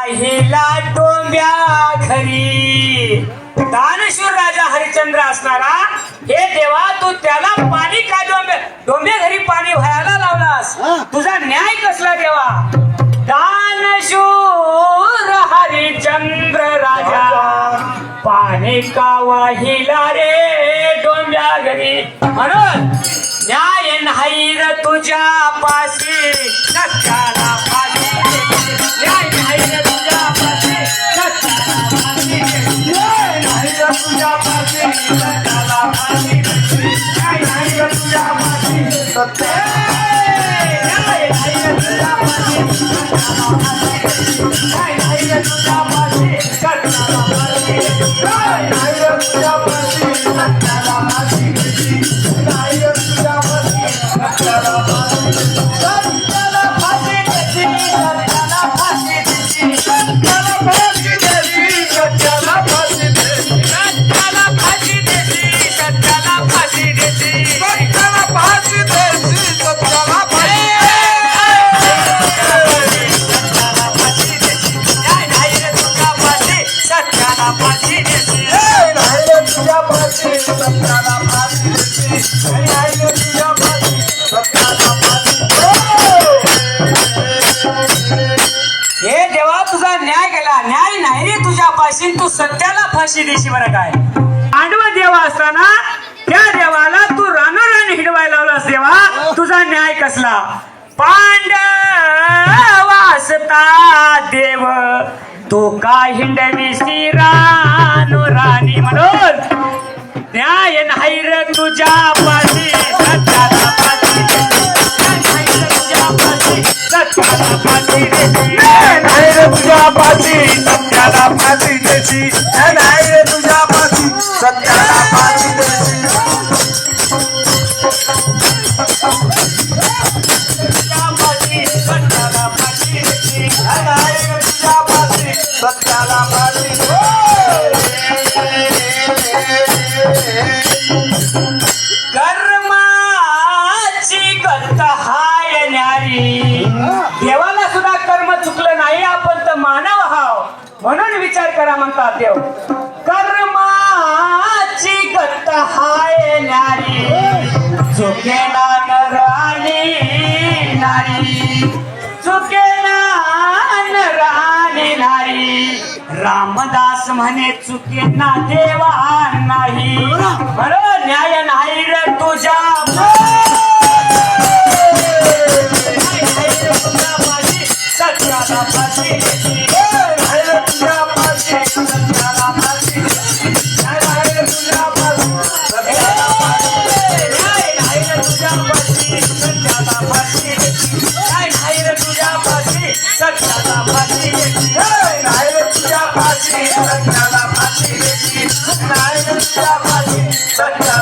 पहिला डोंब्या घरी. दानशूर राजा हरिश्चंद्र असणारा हे देवा तू त्याला पाणी का डोंबे डोंबे घरी पाणी व्हायला लावलास. तुझा न्याय कसला देवा? दानशूर हरिश्चंद्र राजा. पाणी का वाहिला रे डोंब्या घरी? म्हणून न्याय नाही र तुझ्या पाशी न्याय हे देवा तुझा न्याय केला. न्याय नाही रे तुझ्या पाशी. तू सत्याला फाशी देशी बरं काय? पांडव देवा असताना त्या देवाला तू रानोरान हिडवायला लावलास देवा. तुझा न्याय कसला? पांडवासता देव. तो काय हिंडवी रानो राणी म्हणून न्याय नाही रे तुझ्या पाशी सत्याला फाशी तुझ्या पाशी सत्याला फाशी देशी. नाही रे तुझ्या पाशी सत्याला देशी नाही रे तुझ्या पाशी सत्याला सत्याला फाशी कर्माची गत हाय न्यारी. देवाला सुद्धा कर्म चुकलं नाही आपण तर मानव हाव म्हणून विचार करा म्हणतात देव. कर्माची गत हाय न्यारी. चुकेला नर आणि नारी चुकेला नर आणि रामदास म्हणे चुके ना देवा नाही. बरं न्याय नाही र तुझ्या. सत्याला फाशी पाशी सत्याला